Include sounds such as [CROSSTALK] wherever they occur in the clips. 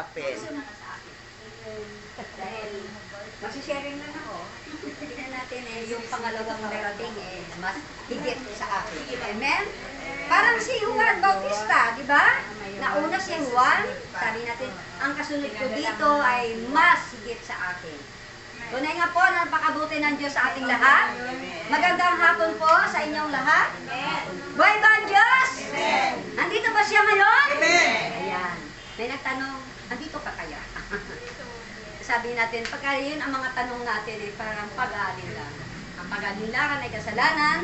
Apel. Dahil magsisharing lang ako. Tingnan natin eh, yung pangalawang darating eh, mas higit sa akin. Amen? Parang si Juan Bautista, di ba? Nauna si Juan, sabi natin, ang kasunod ko dito ay mas higit sa akin. Tunay nga po, napakabuti ng Diyos sa ating lahat. Magandang hapon po sa inyong lahat. Buhay ba ang Diyos? Nandito ba siya ngayon? Ayan. May nagtanong, andito ka kaya? [LAUGHS] Sabi natin, pagka yun ang mga tanong natin, eh, parang pag-aalinlangan. Ang pag-aalinlangan ay kasalanan,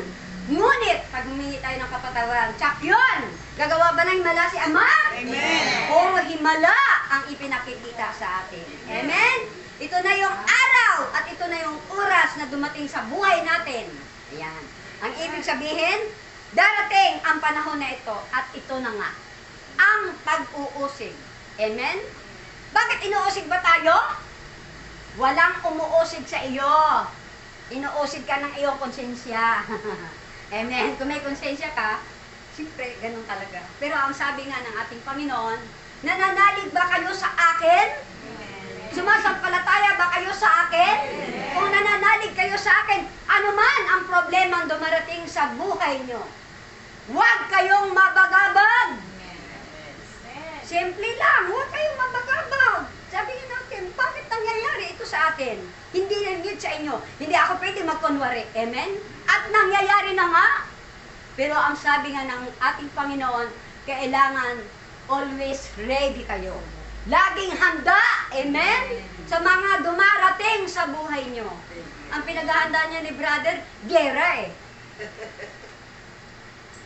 ngunit pag humingi tayo ng kapatawaran, tsak yun! Gagawa ba ng himala si Ama? Amen. O himala ang ipinakikita sa atin. Amen? Ito na yung araw at ito na yung oras na dumating sa buhay natin. Ayan. Ang ibig sabihin, darating ang panahon na ito at ito na nga, ang pag-uusig. Amen? Bakit inuusig ba tayo? Walang umuusig sa iyo. Inuusig ka ng iyong konsensya. [LAUGHS] Amen? Kung may konsensya ka, siyempre, ganun talaga. Pero ang sabi nga ng ating Panginoon, nananalig ba kayo sa akin? Sumasampalataya ba kayo sa akin? Kung nananalig kayo sa akin, ano man ang problema ang dumarating sa buhay nyo, huwag kayong mabagabag. Simple lang, huwag kayong mabagabag. Sabi nga natin, bakit nangyayari ito sa atin? Hindi nangyayari sa inyo. Hindi ako pwede magkunwari. Amen? At nangyayari na nga. Pero ang sabi nga ng ating Panginoon, kailangan always ready kayo. Laging handa. Amen? Sa mga dumarating sa buhay nyo. Ang pinaghahanda niya ni brother, gera eh.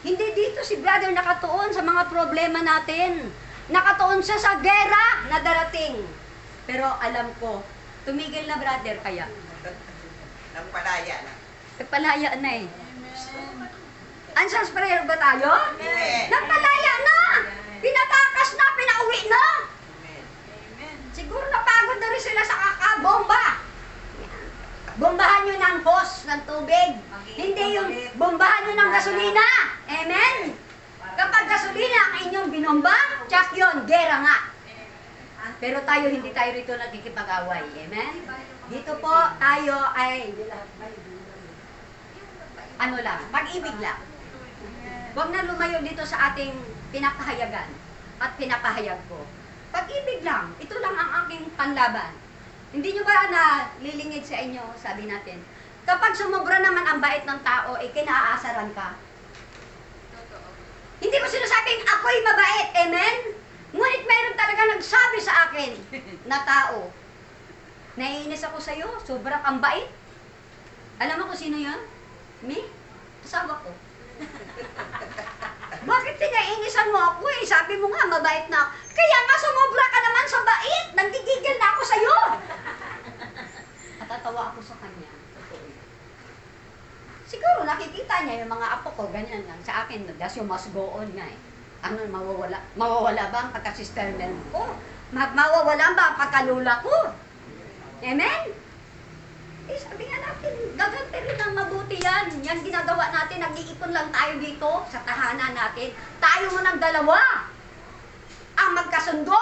Hindi dito si brother nakatuon sa mga problema natin. Nakatuon siya sa gera na darating. Pero alam ko, tumigil na brother kaya. [LAUGHS] Nagpalaya na. Nagpalaya na eh. Answers prayer ba tayo? Amen. Nagpalaya na! Pinatakas na, pinauwi na! Amen. Siguro napagod na rin sila sa kakabomba. Bombahan nyo ng hose ng tubig. Hindi yung bombahan nyo ng gasolina. Amen? Kapag gasolina ang inyong binomba, tsak yun, gera nga. Pero tayo, hindi tayo rito nagkikipag-away. Amen? Dito po, tayo ay, ano lang, pag-ibig lang. Huwag na lumayo dito sa ating pinapahayagan at pinapahayag ko. Pag-ibig lang, ito lang ang aking panlaban. Hindi nyo ba na lilingid sa inyo, sabi natin, kapag sumobra naman ang bait ng tao, eh kinaasaran ka. Hindi ko sinasabing ako'y mabait, amen? Ngunit mayroon talaga nagsabi sa akin na tao, naiinis ako sa'yo, sobrang ang bait. Alam mo kung sino yun? Me? Asawa ko. [LAUGHS] Bakit pinaiinisan mo ako eh? Sabi mo nga, mabait na. Kaya nga sumobra ka naman sa bait. Nanggigigil na ako sa'yo. Natatawa ako sa kanya. Siguro nakikita niya yung mga apo ko, ganyan lang. Sa akin, that's yung must go on nga eh. Ano, mawawala? Mawawala ba ang pagka-sisterman ko? Ma- mawawala ba ang pagkalula ko? Amen? Eh, sabi nga natin, gagante rin ang mabuti yan. Yan ginagawa natin, nag-iipon lang tayo dito sa tahanan natin. Tayo mo ng dalawa. Ang magkasundo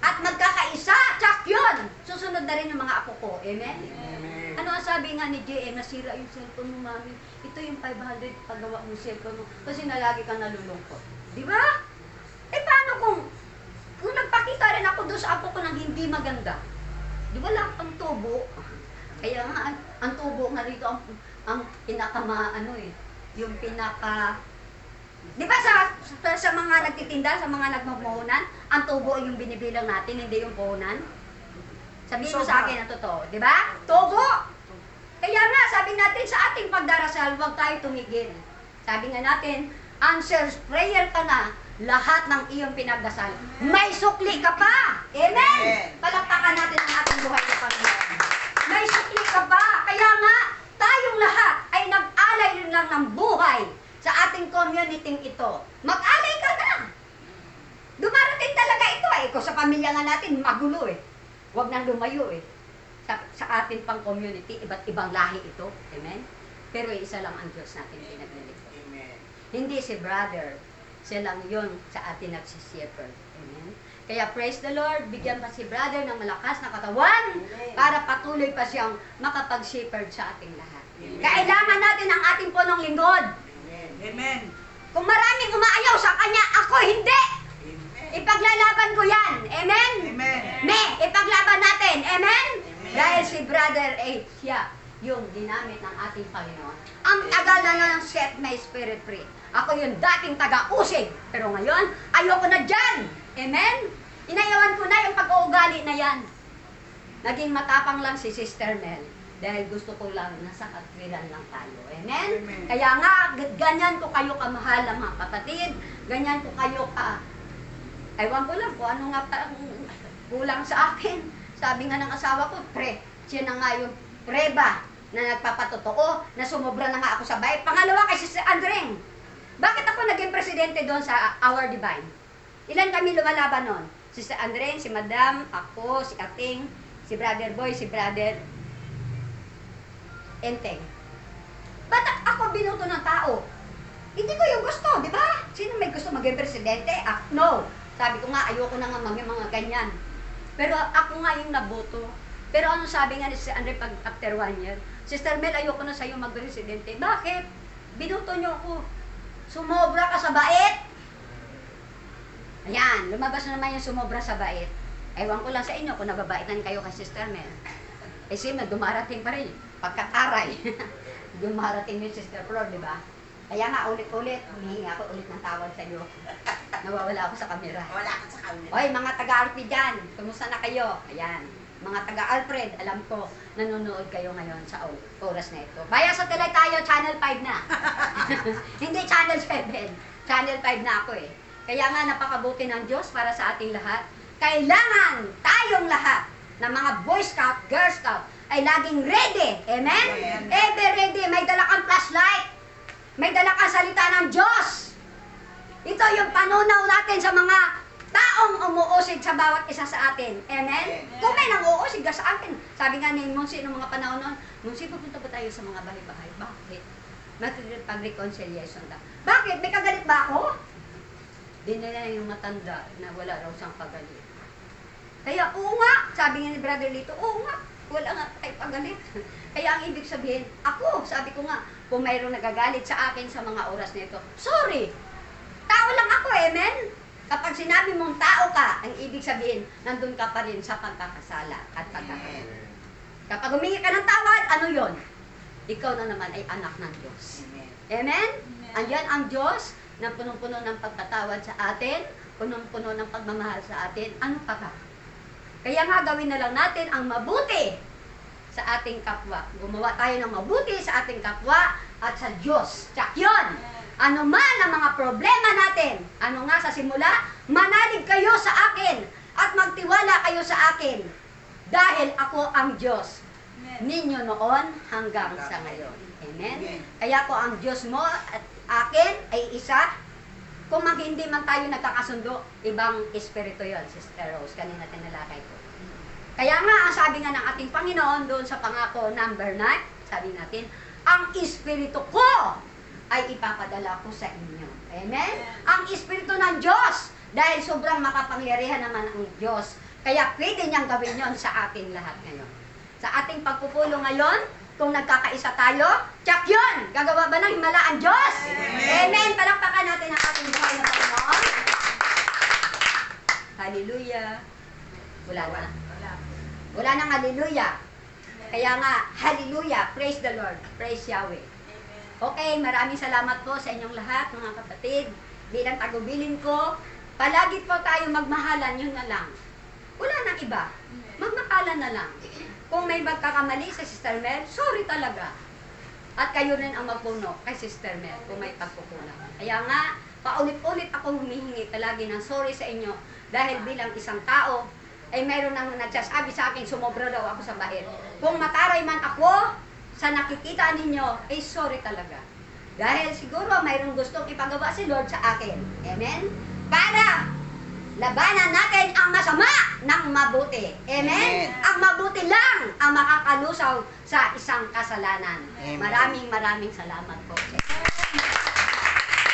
at magkakaisa, tsak yun. Susunod na rin yung ko. Amen? Amen. Ano ang sabi nga ni JM, nasira yung cellphone mo, mami. Ito yung 500 paggawa mo cellphone mo kasi nalagi kang nalulungkot. Di ba? Eh paano kung kung nagpakita rin ako doon sa apo ko ng hindi maganda? Di ba lahat ang tubo? Kaya nga, ang, ang tubo nga rito ang, ang pinakama, ano eh, yung pinaka... Di ba sa, sa, sa mga nagtitinda, sa mga nagmamuhunan, ang tubo yung binibilang natin, hindi yung puhunan? Sabihin mo sa akin ang totoo, di ba? Tubo! Kaya nga, sabi natin sa ating pagdarasal, huwag tayo tumigil. Sabi nga natin, answers prayer ka na, lahat ng iyong pinagdasal. May sukli ka pa! Amen! Palakpakan natin ang ating buhay na Panginoon. May sukli ka pa! Kaya nga, tayong lahat ay nag-alay lang ng buhay sa ating community ito. Mag-alay ka na! Dumarating talaga ito eh. Kung sa pamilya nga natin, magulo eh. Huwag nang lumayo eh. Sa, sa atin pang community, iba't ibang lahi ito. Amen? Pero isa lang ang Diyos natin pinagliligtas. Amen. Hindi si brother. Siya lang yun sa atin nagsisipper. Amen? Kaya praise the Lord, bigyan pa si brother ng malakas na katawan para patuloy pa siyang makapag-shepherd sa ating lahat. Kailangan natin ang ating punong lingkod. Amen. Amen. Kung maraming umaayaw sa kanya, ako hindi. Amen. Ipaglalaban ko yan. Amen? Amen. Me, ipaglaban natin. Amen? Amen. Dahil si Brother A, siya yung ginamit ng ating Panginoon. Ang tagal na nga ng set my spirit free. Ako yung dating taga-usig. Pero ngayon, ayoko na dyan. Amen? Inayawan ko na yung pag-uugali na yan. Naging matapang lang si Sister Mel. Dahil gusto ko lang nasa katwiran lang tayo. Amen? Amen. Kaya nga, ganyan ko kayo kamahal ang mga kapatid. Ganyan ko kayo ka... Ewan ko lang kung ano nga pa ang kulang sa akin. Sabi nga ng asawa ko, pre, siya na nga yung preba na nagpapatotoo, na sumobra na nga ako sa bayit. Pangalawa kay si Andreng. Bakit ako naging presidente doon sa Our Divine? Ilan kami lumalaban noon? Si Sir Andreng, si Madam, ako, si Ating, si Brother Boy, si Brother Enteng. Ba't ako binuto ng tao? Hindi ko yung gusto, di ba? Sino may gusto maging presidente? Ah, no. Sabi ko nga, ayoko na nga maging mga ganyan. Pero ako nga yung naboto. Pero ano sabi nga ni si Andre pag after one year? Sister Mel, ayoko na sa'yo mag-presidente. Bakit? Binuto niyo ako. Sumobra ka sa bait. Ayan, lumabas na naman yung sumobra sa bait. Ewan ko lang sa inyo kung nababaitan kayo kay Sister Mel. Eh si Mel, dumarating pa rin. Pagkataray. [LAUGHS] dumarating yung Sister Flor, di ba? Kaya nga, ulit-ulit, humihingi ako ulit ng tawad sa iyo. Nawawala ako sa kamera. Wala ka sa kanya. Hoy, mga taga-Alfred dyan, kumusta na kayo? Ayan, mga taga-Alfred, alam ko, nanonood kayo ngayon sa oras na ito. Baya sa tele tayo, Channel 5 na. [LAUGHS] Hindi Channel 7. Channel 5 na ako eh. Kaya nga, napakabuti ng Diyos para sa ating lahat. Kailangan tayong lahat ng mga Boy Scout, Girl Scout, ay laging ready. Amen? Amen. Ever ready. May dala kang flashlight. May dala kang salita ng Diyos. Ito yung panunaw natin sa mga taong umuusig sa bawat isa sa atin. Amen? Amen. Kung may nanguusig ka sa atin. Sabi nga ni Monsi noong mga panahon noon, Monsi, pupunta ba tayo sa mga bahay-bahay? Bakit? Mag-reconciliation ka. Bakit? May kagalit ba ako? Di nila yung matanda na wala raw siyang kagalit. Kaya, oo nga, sabi nga ni Brother Lito, oo nga, wala nga tayo pagalit. [LAUGHS] Kaya ang ibig sabihin, ako, sabi ko nga, kung mayroong nagagalit sa akin sa mga oras na ito, sorry, tao lang ako, amen? Kapag sinabi mong tao ka, ang ibig sabihin, nandun ka pa rin sa pagkakasala at pagkakasala. Kapag humingi ka ng tawad, ano yon? Ikaw na naman ay anak ng Diyos. Amen. Amen? Andyan ang Diyos na punong-puno ng pagpatawad sa atin, punong-puno ng pagmamahal sa atin. Ano pa ba? Kaya nga gawin na lang natin ang mabuti sa ating kapwa. Gumawa tayo ng mabuti sa ating kapwa at sa Diyos. Tsak yun! Ano man ang mga problema natin, ano nga sa simula, manalig kayo sa akin at magtiwala kayo sa akin dahil ako ang Diyos ninyo noon hanggang sa ngayon. Amen? Amen. Kaya ko ang Diyos mo at akin ay isa. Kung mag hindi man tayo nagkakasundo, ibang espiritu yon, Sister Rose. Kanina tinalakay ko. Kaya nga, ang sabi nga ng ating Panginoon doon sa pangako number 9, sabi natin, ang espiritu ko ay ipapadala ko sa inyo. Amen? Ang espiritu ng Diyos, dahil sobrang makapangyarihan naman ang Diyos, kaya pwede niyang gawin yon sa ating lahat ngayon. Sa ating pagpupulo ngayon, kung nagkakaisa tayo, tsak yun! Gagawa ba ng himala ang Diyos? Amen. Amen! Palakpakan natin ang ating buhay na Panginoon. Hallelujah! Wala na. Wala. Wala nang hallelujah. Kaya nga, hallelujah, praise the Lord, praise Yahweh. Okay, maraming salamat po sa inyong lahat, mga kapatid. Bilang tagubilin ko, palagi po tayo magmahalan, yun na lang. Wala nang iba. Magmakalan na lang. Kung may magkakamali sa Sister Mel, sorry talaga. At kayo rin ang magpuno kay Sister Mel kung may pagkukulang. Kaya nga, paulit-ulit ako humihingi palagi ng sorry sa inyo dahil bilang isang tao, ay mayroon nang nagsasabi sa akin, sumobra daw ako sa bahid. Kung mataray man ako sa nakikita ninyo, ay sorry talaga. Dahil siguro mayroong gustong ipagawa si Lord sa akin. Amen? Para labanan natin ang masama ng mabuti. Amen? Amen. Ang mabuti lang ang makakalusaw sa isang kasalanan. Amen. Maraming maraming salamat po.